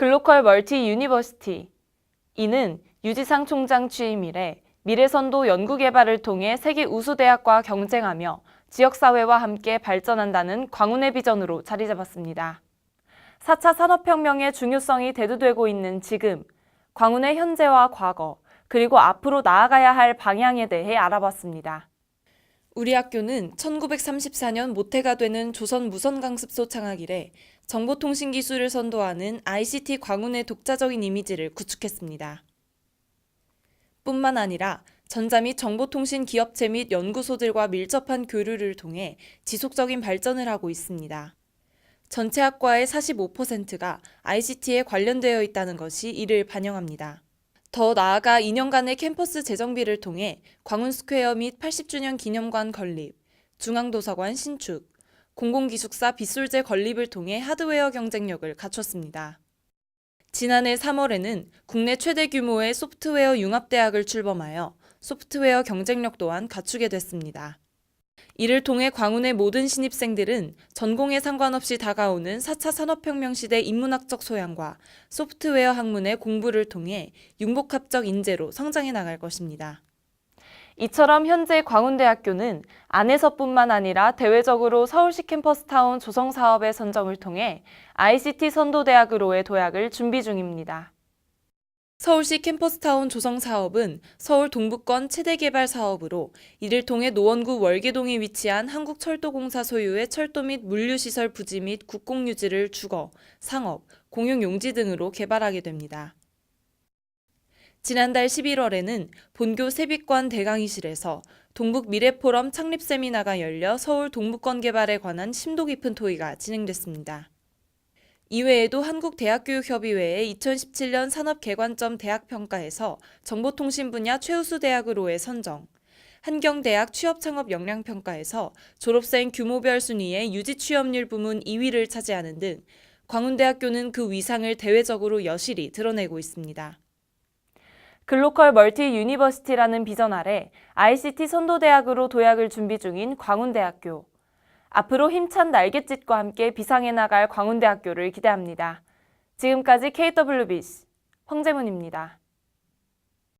글로컬 멀티 유니버시티. 이는 유지상 총장 취임 이래 미래선도 연구개발을 통해 세계 우수대학과 경쟁하며 지역사회와 함께 발전한다는 광운의 비전으로 자리 잡았습니다. 4차 산업혁명의 중요성이 대두되고 있는 지금, 광운의 현재와 과거, 그리고 앞으로 나아가야 할 방향에 대해 알아봤습니다. 우리 학교는 1934년 모태가 되는 조선 무선강습소 창학 이래 정보통신 기술을 선도하는 ICT 광운의 독자적인 이미지를 구축했습니다. 뿐만 아니라 전자 및 정보통신 기업체 및 연구소들과 밀접한 교류를 통해 지속적인 발전을 하고 있습니다. 전체 학과의 45%가 ICT에 관련되어 있다는 것이 이를 반영합니다. 더 나아가 2년간의 캠퍼스 재정비를 통해 광운스퀘어 및 80주년 기념관 건립, 중앙도서관 신축, 공공기숙사 빗솔제 건립을 통해 하드웨어 경쟁력을 갖췄습니다. 지난해 3월에는 국내 최대 규모의 소프트웨어 융합대학을 출범하여 소프트웨어 경쟁력 또한 갖추게 됐습니다. 이를 통해 광운의 모든 신입생들은 전공에 상관없이 다가오는 4차 산업혁명 시대 인문학적 소양과 소프트웨어 학문의 공부를 통해 융복합적 인재로 성장해 나갈 것입니다. 이처럼 현재 광운대학교는 안에서뿐만 아니라 대외적으로 서울시 캠퍼스타운 조성 사업의 선정을 통해 ICT 선도대학으로의 도약을 준비 중입니다. 서울시 캠퍼스타운 조성 사업은 서울 동부권 최대 개발 사업으로 이를 통해 노원구 월계동에 위치한 한국철도공사 소유의 철도 및 물류시설 부지 및 국공유지를 주거, 상업, 공용용지 등으로 개발하게 됩니다. 지난달 11월에는 본교 세빛관 대강의실에서 동북 미래포럼 창립 세미나가 열려 서울 동부권 개발에 관한 심도 깊은 토의가 진행됐습니다. 이외에도 한국대학교육협의회의 2017년 산업개관점 대학평가에서 정보통신 분야 최우수 대학으로의 선정, 한경대학 취업창업 역량평가에서 졸업생 규모별 순위의 유지 취업률 부문 2위를 차지하는 등 광운대학교는 그 위상을 대외적으로 여실히 드러내고 있습니다. 글로컬 멀티 유니버시티라는 비전 아래 ICT 선도대학으로 도약을 준비 중인 광운대학교. 앞으로 힘찬 날갯짓과 함께 비상해 나갈 광운대학교를 기대합니다. 지금까지 KWBC 황재문입니다.